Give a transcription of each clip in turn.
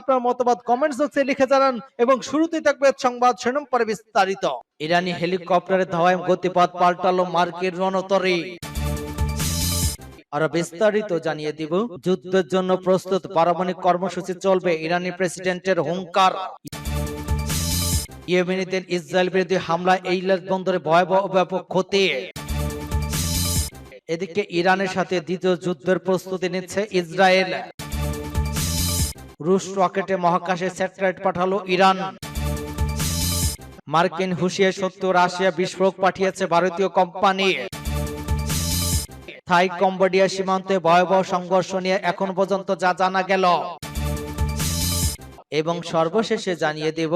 আপনার মতামত কমেন্টস বক্সে লিখে জানান এবং শুরুতেই থাকবে সংবাদ শিরোনাম পরে বিস্তারিত। ইরানি হেলিকপ্টারের ধাওয়ায় গতিপথ পাল্টালো মার্কের রণতরী। আরও বিস্তারিত জানিয়ে দিব, যুদ্ধের জন্য প্রস্তুত পারমাণবিক কর্মসূচি চলবে ইরানি প্রেসিডেন্টের হুঙ্কার। ইয়েমেনিদের ইসরায়েল বিরোধী হামলায় এইলাস বন্দরে ভয়াবহ ব্যাপক ক্ষতি। এদিকে ইরানের সাথে দ্বিতীয় যুদ্ধের প্রস্তুতি নিচ্ছে ইসরায়েল। রুশ রকেটে মহাকাশে স্যাটেলাইট পাঠালো ইরান। মার্কিন হুশিয়ার সত্য, রাশিয়া বিস্ফোরক পাঠিয়েছে ভারতীয় কোম্পানি। থাই কম্বোডিয়া সীমান্তে ভয়াবহ সংঘর্ষ নিয়ে এখন পর্যন্ত যা জানা গেল। এবং সর্বশেষে জানিয়ে দেব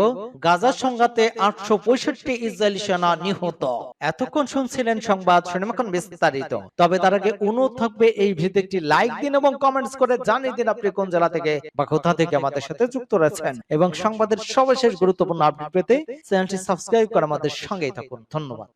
গাজার সংঘাতে আটশো পঁয়ষট্টি ইসরায়েলি সেনা নিহত। এতক্ষণ শুনছিলেন সংবাদ শুনেমাখন বিস্তারিত। তবে তার আগে অনুরোধ থাকবে এই ভিডিও একটি লাইক দিন এবং কমেন্টস করে জানিয়ে দিন আপনি কোন জেলা থেকে বা কোথা থেকে আমাদের সাথে যুক্ত রয়েছেন। এবং সংবাদের সর্বশেষ গুরুত্বপূর্ণ আপডেট পেতে চ্যানেলটি সাবস্ক্রাইব করে আমাদের সঙ্গেই থাকুন। ধন্যবাদ।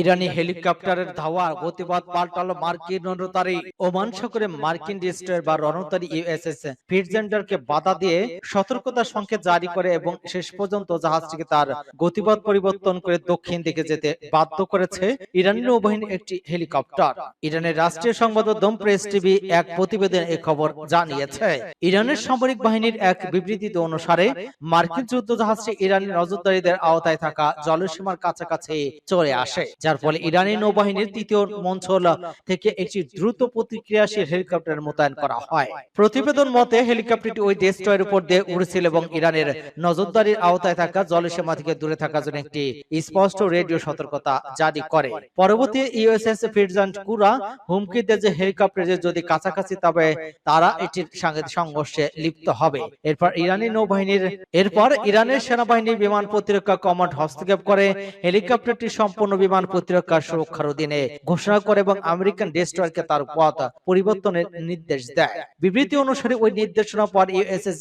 ইরানি হেলিকপ্টারের ধাওয়া, গতিপথ পাল্টালো মার্কিন রণতারী। ওমান সাগরে মার্কিন ডিস্ট্রয়ার বা রণতারী ইউএসএস ফিটজেন্ডারকে বাধা দিয়ে সতর্কতা সংকেত জারি করে এবং শেষ পর্যন্ত জাহাজটিকে তার গতিপথ পরিবর্তন করে দক্ষিণ দিকে যেতে বাধ্য করেছে ইরানি নৌবাহিনীর একটি হেলিকপ্টার। ইরানের রাষ্ট্রীয় সংবাদ মাধ্যম প্রেস টিভি এক প্রতিবেদন এই খবর জানিয়েছে। ইরানের সামরিক বাহিনীর এক বিবৃতিতে অনুসারে, মার্কিন যুদ্ধ জাহাজটি ইরানি নজরদারিদের আওতায় থাকা জলসীমার কাছাকাছি চলে আসে যার ফলে ইরানি নৌবাহিনীর তৃতীয় মঞ্চল থেকে একটি দ্রুত প্রতিক্রিয়াশীল হেলিকপ্টার মোতায়েন করা হয়। প্রতিবেদন মতে, হেলিকপ্টারটি ওই ডেস্ট্রয়ের উপর দিয়ে উড়েছিল এবং ইরানের নজরদারির আওতায় থাকা জলসীমা থেকে দূরে থাকার জন্য একটি স্পষ্ট রেডিও সতর্কতা জারি করে। পরবর্তী ইউএসএস ফিটজান্ট কুরা হুমকি দেয় যে হেলিকপ্টার যদি কাছাকাছি তবে তারা এটির সঙ্গে সংঘর্ষে লিপ্ত হবে। এরপর ইরানি নৌবাহিনীর, এরপর ইরানের সেনাবাহিনী বিমান প্রতিরক্ষা কমান্ড হস্তক্ষেপ করে। হেলিকপ্টারটি সম্পূর্ণ বিমান প্রতিরক্ষা সুরক্ষার অধীনে ঘোষণা করে এবং আমেরিকান ডেস্ট্রয়ারকে তার পথ পরিবর্তনের নির্দেশ দেয়। বিবৃতি অনুসারে ওই নির্দেশনা পর ইউএসএস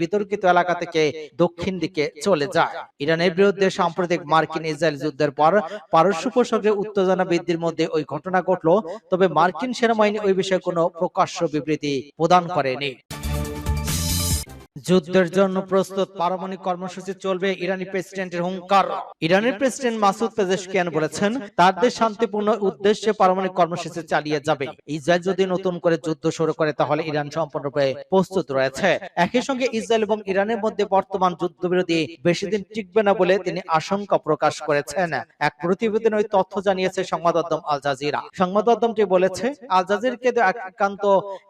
বিতর্কিত এলাকা থেকে দক্ষিণ দিকে চলে যায়। ইরানের বিরুদ্ধে সাম্প্রতিক মার্কিন ইসরায়েল যুদ্ধের পর পারস্য উত্তেজনা বৃদ্ধির মধ্যে ওই ঘটনা ঘটলো, তবে মার্কিন সেনাবাহিনী ওই বিষয়ে কোনো প্রকাশ্য বিবৃতি প্রদান করেনি। যুদ্ধের জন্য প্রস্তুত পারমাণবিক কর্মসূচি চলবে ইরানি প্রেসিডেন্টের হুঙ্কার। ইরানের প্রেসিডেন্ট মাসুদ পেজেশকিয়ান বলেছেন, তার দেশ শান্তিপূর্ণ উদ্দেশ্যে পারমাণবিক কর্মসূচি চালিয়ে যাবে। ইসরায়েল যদি নতুন করে যুদ্ধ শুরু করে, তাহলে ইরান সম্পূর্ণরূপে প্রস্তুত রয়েছে। একই সঙ্গে ইসরায়েল এবং ইরানের মধ্যে বর্তমান যুদ্ধবিরতি বেশি দিন টিকবে না বলে তিনি আশঙ্কা প্রকাশ করেছেন। এক প্রতিবেদন ওই তথ্য জানিয়েছে সংবাদ মাধ্যম আল জাজিরা। সংবাদ মাধ্যমটি বলেছে, আল জাজিরকে একান্ত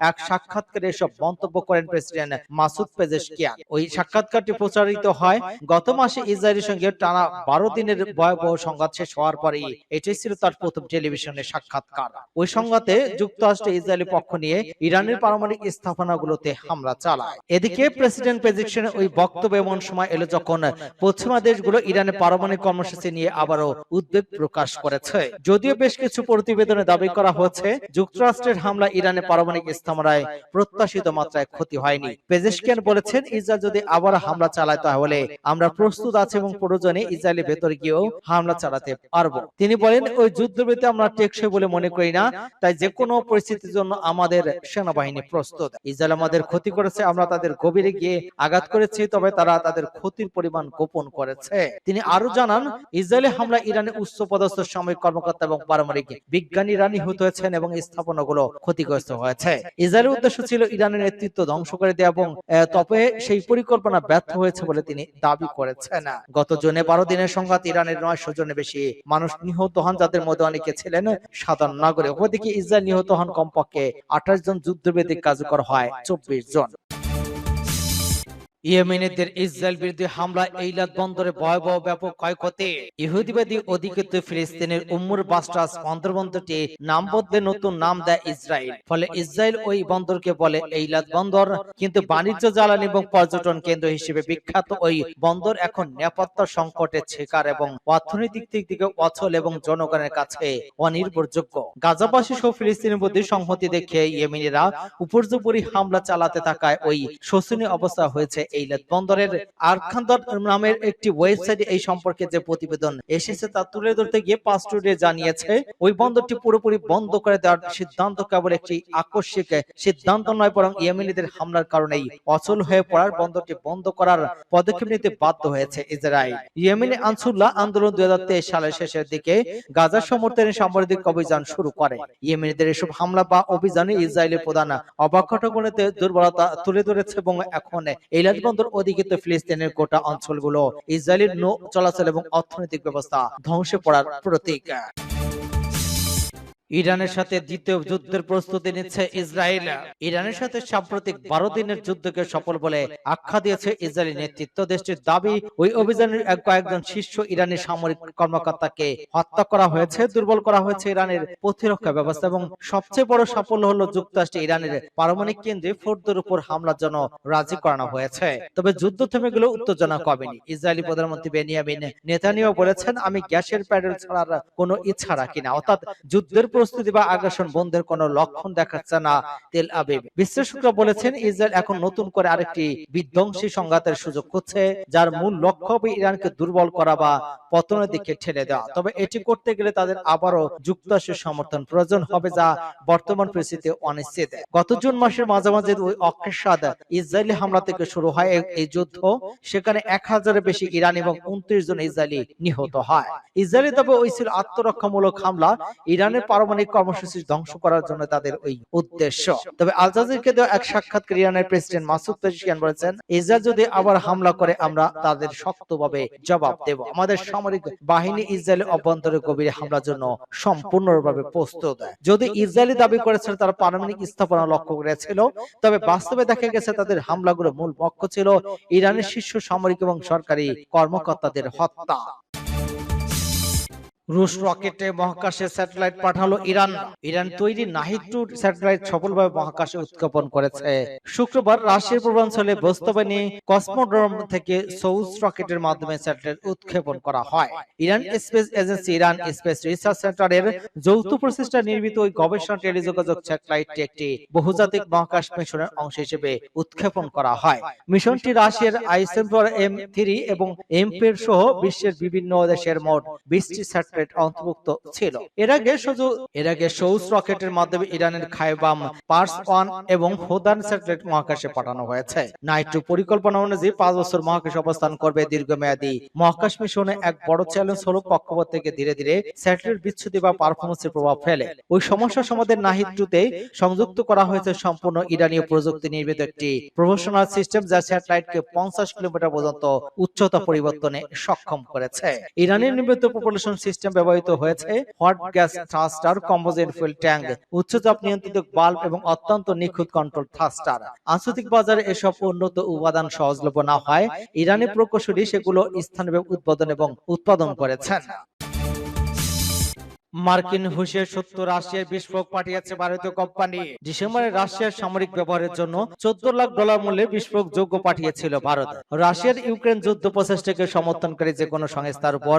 এক সাক্ষাৎকারে এসব মন্তব্য করেন প্রেসিডেন্ট মাসুদ পেজেশ পেজেশকিয়ান ওই সাক্ষাৎকারটি প্রচারিত হয় গত মাসে ইসরায়েলের সঙ্গে টানা বারো দিনের ভয়াবহ সংঘাত শেষ হওয়ার পরেই এটাই ছিল তার প্রথম টেলিভিশনের সাক্ষাৎকার। ওই সংঘাতে যুক্তরাষ্ট্র ইসরায়েলের পক্ষ নিয়ে ইরানের পারমাণবিক স্থাপনাগুলোতে হামলা চালায়। এদিকে প্রেসিডেন্ট পেজেকশনের ওই বক্তব্য এমন সময় এলো যখন পশ্চিমা দেশগুলো ইরানের পারমাণবিক কর্মসূচি নিয়ে আবারও উদ্বেগ প্রকাশ করেছে। যদিও বেশ কিছু প্রতিবেদনে দাবি করা হচ্ছে যুক্তরাষ্ট্রের হামলা ইরানের পারমাণবিক স্থাপনায় প্রত্যাশিত মাত্রায় ক্ষতি হয়নি পেজেশকিয়ান বলেছেন, ইসরায়েল যদি আবার হামলা চালায় তাহলে আমরা প্রস্তুত আছি এবং প্রয়োজনে ইসরায়েলের ভেতরে গিয়েও হামলা চালাতে পারব। তিনি বলেন, ওই যুদ্ধবিরতি আমরা টেকসই বলে মনে করি না, তাই যে কোনো পরিস্থিতির জন্য আমাদের সেনাবাহিনী প্রস্তুত। ইসরায়েল আমাদের ক্ষতি করেছে, আমরা তাদের গভীরে গিয়ে আঘাত করেছি, তবে তারা তাদের ক্ষতির পরিমাণ গোপন করেছে। তিনি আরও জানান ইসরায়েলি হামলা ইরানের উচ্চ পদস্থ সামরিক কর্মকর্তা এবং পারমাণবিক বিজ্ঞানীরা নিহত হয়েছেন এবং স্থাপনাগুলো ক্ষতিগ্রস্ত হয়েছে। ইসরায়েলের উদ্দেশ্য ছিল ইরানের নেতৃত্ব ধ্বংস করে দেওয়া এবং তবে সেই পরিকল্পনা ব্যর্থ হয়েছে বলে তিনি দাবি করেছেন। গত জুনে বারো দিনের সংঘাত ইরানের নয়শো জনের বেশি মানুষ নিহত হন, যাদের মধ্যে অনেকে ছিলেন সাধারণ নাগরিক। ওদিকে ইসরায়েল নিহত হন কমপক্ষে আঠাশ জন যুদ্ধবেদিক কার্যকর হয় চব্বিশ জন। ইয়েমেনিদের ইসরায়েল বিরুদ্ধে হামলা এইলাদ বন্দরে ভয়াবহ ব্যাপক ক্ষয়ক্ষতি। ইহুদিবাদী অধিকৃত ফিলিস্তিনের উম্মুর বাস্টাস বন্দর বন্দরটি নাম বদলে নতুন নাম দেয় ইসরায়েল। ফলে ইসরায়েল ওই বন্দরকে বলে এইলাদ বন্দর। কিন্তু বাণিজ্য জ্বালানি এবং পর্যটন কেন্দ্র হিসেবে বিখ্যাত ওই বন্দর এখন নিরাপত্তা সংকটের শিকার এবং অর্থনৈতিক দিক থেকে অচল এবং জনগণের কাছে অনির্ভরযোগ্য। গাজাবাসী সহ ফিলিস্তিনের মধ্যে সংহতি দেখে ইয়েমেনিরা উপর্যুপরি হামলা চালাতে থাকায় ওই শোষণীয় অবস্থা হয়েছে এইলাদ বন্দরের আরখান্দর নামের একটি ওয়েবসাইটে এই সম্পর্কে যে প্রতিবেদন এসেছে তা তুলে ধরতে গিয়ে পাস্টুডে জানিয়েছে, ওই বন্দরটি পুরোপুরি বন্ধ করে দেওয়ার সিদ্ধান্ত কেবল একটি আকস্মিক সিদ্ধান্ত নয়, বরং ইয়েমেনিদের হামলার কারণেই অচল হয়ে পড়ার বন্দরটি বন্ধ করার পদক্ষেপ নিতে বাধ্য হয়েছে ইসরায়েল। ইয়েমেনি আনসুল্লাহ আন্দোলন দুই হাজার তেইশ সালের শেষের দিকে গাজা সমর্থনে সামরিক অভিযান শুরু করে। ইয়েমেনিদের এসব হামলা বা অভিযানে ইসরায়েলের প্রধান অবাক্ষটগুলোতে দুর্বলতা তুলে ধরেছে এবং এখন এইলাদ বন্দর অধিকৃত ফিলিস্তিনের গোটা অঞ্চলগুলো ইসরায়েলের নৌ চলাচল এবং অর্থনৈতিক ব্যবস্থা ধ্বংসে পড়ার প্রতীক। ইরানের সাথে দ্বিতীয় যুদ্ধের প্রস্তুতি নিচ্ছে ইসরায়েল। ইরানের সাথে সাম্প্রতিক বারো দিনের যুদ্ধকে সফল বলে আখ্যা দিয়েছে ইসরায়েলি নেতৃত্ব। দেশটির দাবি, ওই অভিযানের কয়েকজন শীর্ষ ইরানি সামরিক কর্মকর্তাকে হত্যা করা হয়েছে, দুর্বল করা হয়েছে ইরানের প্রতিরক্ষা ব্যবস্থা এবং সবচেয়ে বড় সাফল্য হলো যুক্তরাষ্ট্রে ইরানের পারমাণবিক কেন্দ্রে ফোর্দের উপর হামলার জন্য রাজি করানো হয়েছে। তবে যুদ্ধ থেমে গেলেও উত্তেজনা কমেনি। ইসরায়েলি প্রধানমন্ত্রী বেনিয়ামিন নেতানিয়াহু বলেছেন, আমি গ্যাসের প্যাডেল ছাড়ার কোনো ইচ্ছা রাখি না। অর্থাৎ যুদ্ধের প্রস্তুতি বা আগ্রাসন বন্ধের কোনো লক্ষণ দেখাচ্ছে না তেল আবিব। বিশ্লেষকরা বলেছেন, ইসরায়েল এখন নতুন করে আরেকটি বিধ্বংসী সংঘাতের সুযোগ খুঁজছে, যার মূল লক্ষ্য হবে ইরানকে দুর্বল করা বা পতনের দিকে ঠেলে দেওয়া। তবে এটি করতে গেলে তাদের আবারও যুক্তরাষ্ট্রের সমর্থন প্রয়োজন হবে যা বর্তমান পরিস্থিতি অনিশ্চিত। গত জুন মাসের মাঝামাঝি ওই অকেশাদ ইসরায়েলি হামলা থেকে শুরু হয় এই- এই যুদ্ধ, সেখানে এক হাজারের বেশি ইরান এবং উনত্রিশ জন ইসরায়েলি নিহত হয়। ইসরায়েলি তবে ওই ছিল আত্মরক্ষামূলক হামলা। ইরানের পারমাণবিক কর্মসূচি ধ্বংস করার জন্য তাদের ওই উদ্দেশ্য। তবে আল জাজিরকে দেওয়া এক সাক্ষাৎকার ইরানের প্রেসিডেন্ট মাসুদ পেজিশিয়ান বলেছেন, ইসরায়েল যদি আবার হামলা করে, আমরা তাদের শক্তভাবে জবাব দেব। আমাদের সামরিক বাহিনী ইসরায়েলের অভ্যন্তরে গভীর হামলার জন্য সম্পূর্ণভাবে প্রস্তুত। যদি ইসরায়েলি দাবি করেছিল তারা পারমাণবিক স্থাপনা লক্ষ্য করেছিল, তবে বাস্তবে দেখা গেছে তাদের হামলাগুলো মূল পক্ষ ছিল ইরানের শীর্ষ সামরিক এবং সরকারি কর্মকর্তাদের হত্যা। রুশ রকেটে মহাকাশে স্যাটেলাইট পাঠালো ইরান। ইরান তৈরি নাহিদ স্যাটেলাইট সফলভাবে মহাকাশে উৎক্ষেপণ করেছে। শুক্রবার রাশিয়ার পূর্বাঞ্চলে বস্তুবাহিনী কসমোড্রোম থেকে সৌজ রকেটের মাধ্যমে স্যাটেলাইট উৎক্ষেপণ করা হয়। Iran space agency, Iran space research সেন্টারের যৌথ প্রচেষ্টা নির্মিত ওই গবেষণা টেলিযোগাযোগ স্যাটেলাইটটি একটি বহুজাতিক মহাকাশ মিশনের অংশ হিসেবে উৎক্ষেপণ করা হয়। মিশনটি রাশিয়ার আইসেম্পর এম থ্রি এবং এমপের সহ বিশ্বের বিভিন্ন দেশের মোট বিশটি স্যাটেলাইট অন্তর্ভুক্ত ছিল। এর আগে শুধু এর আগে সৌস রকেটের মাধ্যমে ইরানের খাইবাম পার্স ওয়ান এবং হোদান স্যাটেলাইট মহাকাশে পাঠানো হয়েছে। নাইট্রো পরিকল্পনা অনুযায়ী পাঁচ বছর মহাকাশে অবস্থান করবে দীর্ঘমেয়াদী। মহাকাশ মিশনে এক বড় চ্যালেঞ্জ হলো কক্ষপথ থেকে ধীরে ধীরে স্যাটেলাইট বিচ্ছুতি বা পারফরমেন্সের প্রভাব ফেলে। ওই সমস্যা সমাধানের নাহিদ টুতে সংযুক্ত করা হয়েছে সম্পূর্ণ ইরানীয় প্রযুক্তি নির্মিত একটি প্রফেশনাল সিস্টেম যা স্যাটেলাইটকে পঞ্চাশ কিলোমিটার পর্যন্ত উচ্চতা পরিবর্তনে সক্ষম করেছে। ইরানের নির্মিত প্রপোলেশন সিস্টেম ব্যবহৃত হয়েছে hot gas thruster composite fuel tank উচ্চচাপ নিয়ন্ত্রিত বাল্ব এবং অত্যন্ত নিখুঁত কন্ট্রোল থ্রাস্টার আন্তর্জাতিক বাজারে এসব উন্নত উপাদান সহজলভ্য না হয় ইরানি প্রকৌশলী সেগুলো স্থানীয় উৎপাদন এবং উৎপাদন করেছেন। মার্কিন হুশের সত্য রাশিয়ার বিস্ফোরক পাঠিয়েছে ভারতীয় কোম্পানি। ডিসেম্বরে রাশিয়ার সামরিক ব্যবহারের জন্য চোদ্দ লাখ ডলার মূল্যে বিস্ফোরক যোগ্য পাঠিয়েছিল ভারত। রাশিয়ার ইউক্রেন যুদ্ধ প্রচেষ্টাকে সমর্থনকারী যে কোনো সংস্থার উপর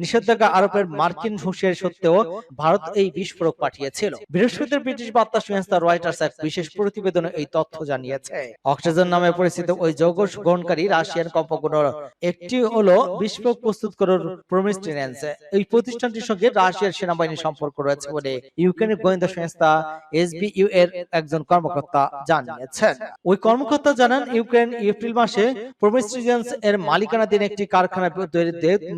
নিষেধাজ্ঞা আরোপের মার্কিন হুশের সত্ত্বেও ভারত এই বিস্ফোরক পাঠিয়েছিল। বৃহস্পতিবার ব্রিটিশ বার্তা সংস্থা রয়টার্স এক বিশেষ প্রতিবেদনে এই তথ্য জানিয়েছে। অক্সিজেন নামে পরিচিত ওই যৌগ গ্রহণকারী রাশিয়ান কোম্পানিগুলোর একটি হলো বিস্ফোরক প্রস্তুত করার প্রমিস্টেন্স এই প্রতিষ্ঠানটির সঙ্গে রাশিয়ার সেনাবাহিনীর সম্পর্ক রয়েছে বলে ইউক্রেনের গোয়েন্দা সংস্থা এসবিইউ এর একজন কর্মকর্তা জানিয়েছেন। ওই কর্মকর্তা জানান ইউক্রেন এপ্রিল মাসে প্রমিস্টেন্স এর মালিকানাধীন একটি কারখানা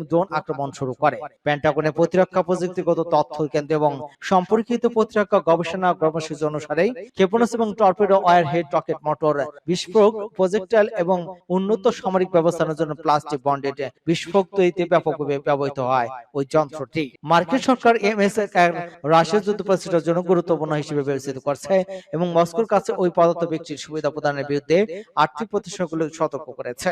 ড্রোন আক্রমণ শুরু করে। পেন্টাগনের প্রতিরক্ষা প্রযুক্তিগত তথ্য কেন্দ্র এবং সম্পর্কিত প্রতিরক্ষা গবেষণা কর্মসূচি অনুসারে ক্ষেপণাস্ত্র এবং torpedo warhead rocket motor বিস্ফোরক প্রজেক্টাইল এবং উন্নত সামরিক ব্যবস্থার জন্য প্লাস্টিক বন্ডেড বিস্ফোরক তৈরিতে ব্যাপকভাবে ব্যবহৃত হয়। ওই যন্ত্রটি মার্কিন সরকার এম এস রাশিয়ার যুদ্ধ পরিস্থিতির জন্য গুরুত্বপূর্ণ হিসেবে বিবেচিত করছে এবং মস্কোর কাছে ওই পদার্থ ব্যক্তির সুবিধা প্রদানের বিরুদ্ধে আর্থিক প্রতিষ্ঠানগুলো সতর্ক করেছে।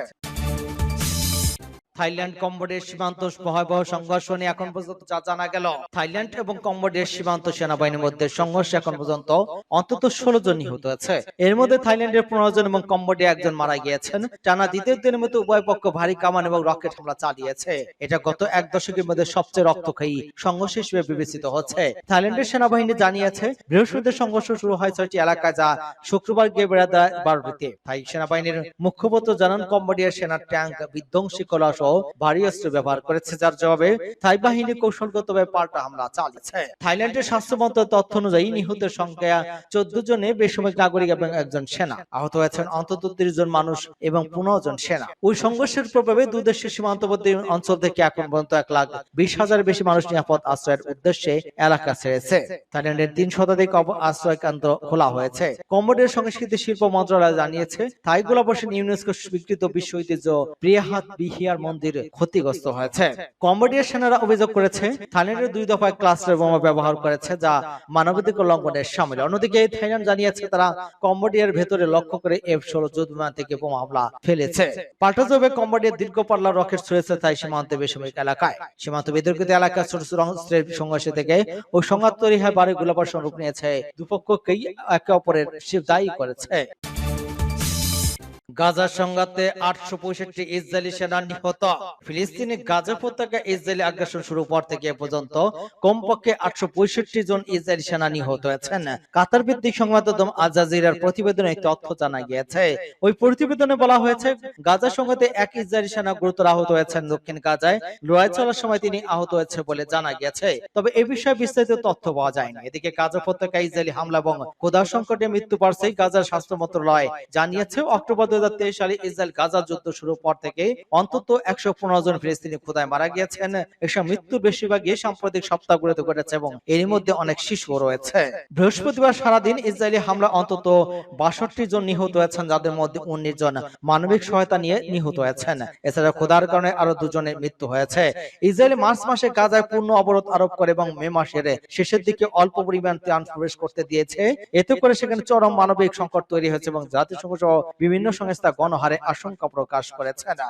থাইল্যান্ড কম্বোডিয়ার সীমান্ত ভয়াবহ সংঘর্ষ নিয়ে এখন পর্যন্ত যা জানা গেল, থাইল্যান্ড এবং কম্বোডিয়ার সীমান্ত সেনাবাহিনীর মধ্যে সংঘর্ষে এখন পর্যন্ত অন্তত ষোলো জন নিহত হয়েছে। এর মধ্যে থাইল্যান্ডের পনেরো জন এবং কম্বোডিয়া একজন মারা গিয়েছেন। টানা দ্বিতীয় দিনের মধ্যে উভয় পক্ষ ভারী কামান এবং রকেট হামলা চালিয়েছে। এটা গত এক দশকের মধ্যে সবচেয়ে রক্তক্ষয়ী সংঘর্ষ হিসেবে বিবেচিত হচ্ছে। থাইল্যান্ডের সেনাবাহিনী জানিয়েছে, বৃহস্পতিবার সংঘর্ষ শুরু হয় ছয়টি এলাকায় যা শুক্রবার গিয়ে বেড়া দেয় বারোটিতে। থাই সেনাবাহিনীর মুখপাত্র জানান, কম্বোডিয়ার সেনার ট্যাঙ্ক বিধ্বংসী কলা সহ ভারী অস্ত্র ব্যবহার করেছে, যার জবাবে থাই বাহিনী কৌশলগতভাবে পাল্টা হামলা চালিয়েছে। থাইল্যান্ডের স্বাস্থ্য মন্ত্রণালয়ের তথ্য অনুযায়ী নিহতের সংখ্যা চোদ্দ জনে বেসামরিক নাগরিক এবং একজন সেনা। আহত হয়েছেন অন্তত তিরিশ জন মানুষ এবং পনেরো জন সেনা। ওই সংঘর্ষের প্রভাবে দুই দেশের সীমান্তবর্তী অঞ্চল থেকে এখন পর্যন্ত এক লাখ বিশ হাজারের বেশি মানুষ নিরাপদ আশ্রয়ের উদ্দেশ্যে এলাকা ছেড়েছে। থাইল্যান্ডের তিন শতাধিক আশ্রয় কেন্দ্র খোলা হয়েছে। কম্বোডিয়ার সংস্কৃতি শিল্প মন্ত্রণালয় জানিয়েছে, থাই গোলাবর্ষণ ইউনেস্কো স্বীকৃত বিশ্ব ঐতিহ্য প্রিয়াহাত বিহিয়ার মন্দির ক্ষতিগ্রস্ত হয়েছে। কম্বোডিয়ার সেনারা অভিযোগ করেছে থাইল্যান্ডের দুই দফায় ক্লাস্টার বোমা ব্যবহার করেছে যা মানবাধিকার লঙ্ঘনের সামিল। অন্যদিকে থাইল্যান্ড জানিয়েছে তারা কম্বোডিয়ার ভেতরে লক্ষ্য করে এফ ষোলো যুদ্ধ বিমান থেকে বোমা হামলা ফেলেছে। পাল্টা জবাবে কম্বোডিয়ার দীর্ঘ পাল্লা রকেট ছুড়েছে তাই সীমান্তে বেসামরিক এলাকায়। সীমান্ত বিতর্কিত এলাকায় ছোট ছোট অস্ত্রের সংঘর্ষ থেকে ওই সংঘাত তৈরি হয় বারে গোলাবর্ষণ রূপ নিয়েছে। দুপক্ষকেই একে অপরের দায়ী করেছে গাজার সংঘাতে আটশো পঁয়ষট্টি ইসরায়েলি সেনা নিহত। ফিলিস্তিনি গাজা উপত্যকা ইসরায়েলি আগ্রাসন শুরু পর থেকে পর্যন্ত কমপক্ষে আটশো পঁয়ষট্টি জন ইসরায়েলি সেনা নিহত হয়েছেন। কাতার ভিত্তিক সংবাদ আল প্রতিবেদনে তথ্য জানা গিয়েছে। ওই প্রতিবেদনে বলা হয়েছে, গাজা সংঘাতে এক ইসরায়েলি সেনা গুরুতর আহত হয়েছেন দক্ষিণ গাজায়। লড়াই চলার সময় তিনি আহত হয়েছে বলে জানা গিয়েছে। তবে এ বিষয়ে বিস্তারিত তথ্য পাওয়া যায়নি। এদিকে গাজা উপত্যকা ইসরায়েলি হামলা এবং কোদা সংকটে মৃত্যু পারছে গাজার স্বাস্থ্য মন্ত্রণালয়। জানিয়েছে, অক্টোবর সালে ইসরায়েল গাজা যুদ্ধ শুরুর পর থেকে অন্তত একশো পনেরো জন ফিলিস্তিনি খোদায় মারা গিয়েছেন। এসব মৃত্যুর বেশিরভাগই সাম্প্রতিক সপ্তাহগুলোতে ঘটেছে এবং এরই মধ্যে অনেক শিশুও রয়েছে। বৃহস্পতিবার সারাদিন ইসরায়েলি হামলা অন্তত বাষট্টি জন নিহত হয়েছেন, যাদের মধ্যে উনিশ জন মানবিক সহায়তা নিয়ে নিহত হয়েছেন। এছাড়া খোদার কারণে আরও দুজনের মৃত্যু হয়েছে। ইসরায়েল মার্চ মাসে গাজায় পূর্ণ অবরোধ আরোপ করে এবং মে মাসের শেষের দিকে অল্প পরিমাণ ত্রাণ প্রবেশ করতে দিয়েছে। এতে করে সেখানে চরম মানবিক সংকট তৈরি হয়েছে এবং জাতিসংঘ সহ বিভিন্ন সংস্থা গণহারে আশঙ্কা প্রকাশ করেছে না